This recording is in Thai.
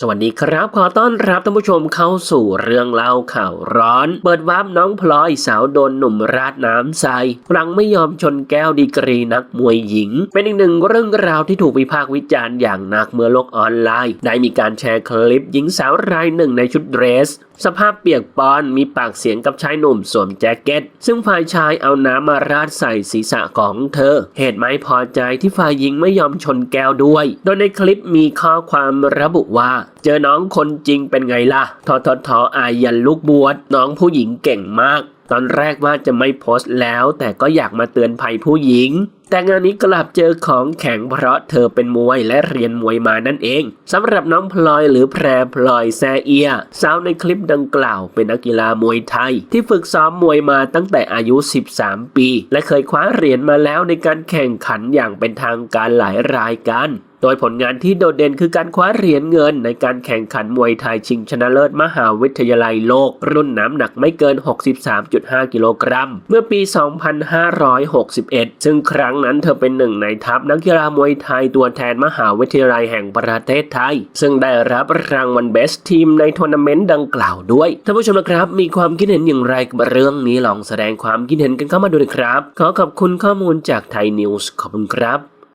สวัสดีครับ ขอต้อนรับท่านผู้ชมเข้าสู่เรื่องเล่าข่าวร้อน เปิดวาร์ปน้องพลอยสาวโดนหนุ่มราดน้ำใส่หลังไม่ยอมชนแก้วดีกรีนักมวยหญิง เป็นอีกหนึ่งเรื่องราวที่ถูกวิพากษ์วิจารณ์อย่างหนักเมื่อโลกออนไลน์ ได้มีการแชร์คลิปหญิงสาวรายหนึ่งในชุดเดรสสภาพเปียกปอนมีปากเสียงกับชายหนุ่มสวมแจ็คเก็ต ซึ่งฝ่ายชายเอาน้ำมาราดใส่ศีรษะของเธอ เหตุไม่พอใจที่ฝ่ายหญิงไม่ยอมชนแก้วด้วย โดยในคลิปมีข้อความระบุว่า เจอน้องคนจริงเป็นไงล่ะ ทอทอทออายันลูกบวชน้องผู้หญิงเก่งมาก ตอนแรกว่าจะไม่โพสต์แล้ว แต่ก็อยากมาเตือนภัยผู้หญิง แต่งานนี้กลับเจอของแข็งเพราะเธอเป็นมวยและเรียนมวยมานั่นเองสำหรับน้องพลอยหรือแพรพลอยแซเอีย สาวในคลิปดังกล่าว เป็นนักกีฬามวยไทย ที่ฝึกซ้อมมวยมาตั้งแต่อายุ 13 ปี และเคยคว้าเหรียญมาแล้วในการแข่งขันอย่างเป็นทางการหลายรายการ โดยผลงานที่โดดเด่นคือการคว้าเหรียญเงินในการแข่งขันมวยไทยชิงชนะเลิศมหาวิทยาลัยโลก รุ่นน้ำหนักไม่เกิน 63.5 กิโลกรัม เมื่อปี 2561 ซึ่งครั้งนั้นเธอเป็นหนึ่งในทัพนักกีฬามวยไทยตัวแทนมหาวิทยาลัยแห่งประเทศไทย ซึ่งได้รับรางวัลเบสทีมในทัวร์นาเมนต์ดังกล่าวด้วย ท่านผู้ชมนะครับ มีความคิดเห็นอย่างไรกับเรื่องนี้ลองแสดงความคิดเห็นกันเข้ามาดูนะครับ ขอขอบคุณข้อมูลจากไทยนิวส์ขอบคุณครับ